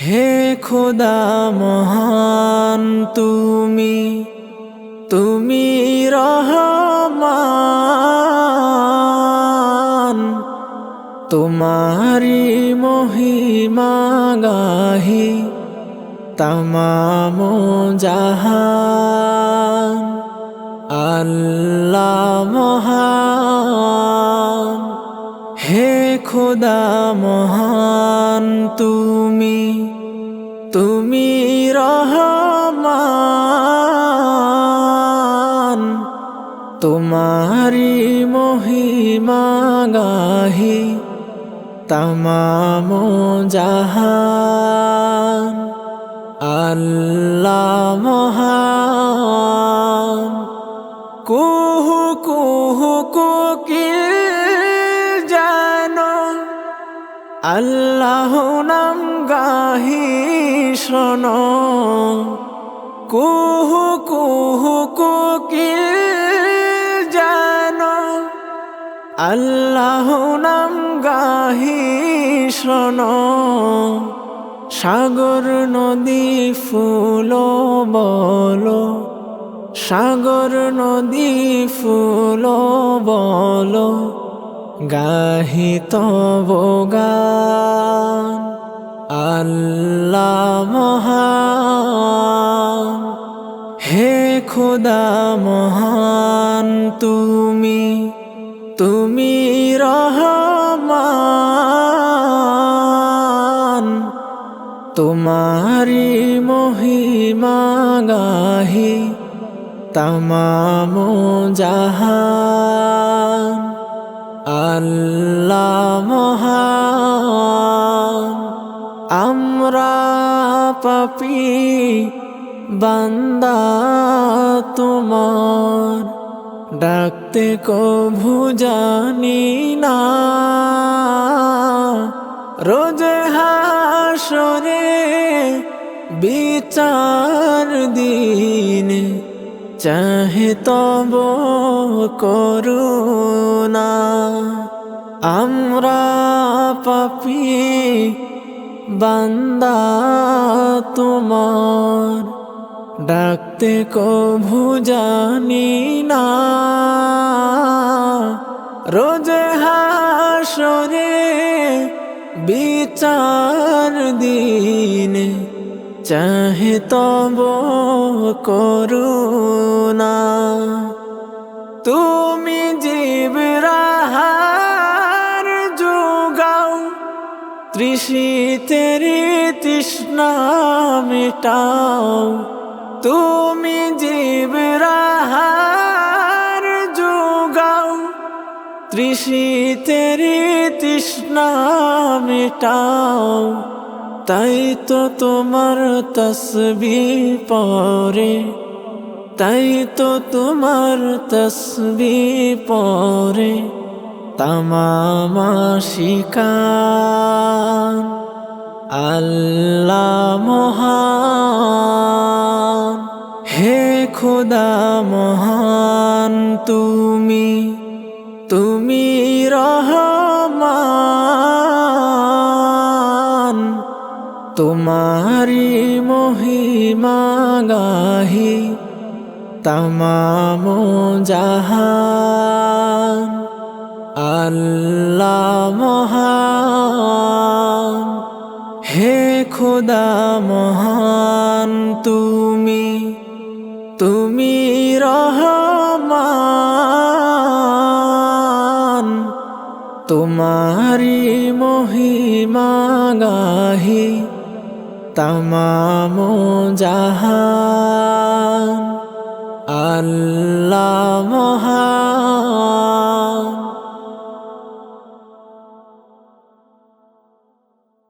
হে খোদা মহান তুমি তুমি রহমান। তোমারি মহিমা গাহি তমাম জাহান। আল্লাহ মহান। হে খোদা মহান, তুমি তুমি রহমান। তোমারি মহিমা গাহি তমাম জাহান। আল্লাহ মহান। কুহু কুহু কোকিল আল্লাহ নাম গাহি শোনো। কুহু কুহু, কোকিল জানো। আল্লাহ নাম গাহি শোনো। সাগর, নদী, ফুল বলো। সাগর, নদী, ফুল বলো। গাহি তব গান, আল্লাহ মহান। হে খোদা মহান, তুমি তুমি রহমান। তোমারি মহিমা গাহি তমাম জাহান। আল্লাহ মহান আমরা পাপি বান্দা তোমার। ডাকতে কভু জানি না রোজ হাসরে বিচার দিন চাহে তব করুণা। আমরা পাপি বান্দা তোমার। ডাকতে কভু জানি না। রোজ হাসরে বিচার দিন চাহে তব করুণা। তুমি জীবরাহার যোগাও, তৃষিতের তৃষ্ণা মেটাও। তুমি জীবরাহার যোগাও, তৃষিতের তৃষ্ণা মেটাও। তাই তো তোমার তসবি পরে তাই তো তোমার তসবি পরে তামামা শিকান আল্লাহ মহান। হে খোদা মহান তুমি তুমি রহমান তোমারি মহিমা গাহি তমাম জাহান। আল্লাহ মহান। হে খোদা মহান, তুমি তুমি রহমান। তোমারি মহিমা গাহি তমাম জাহান আল্লাহ মহান।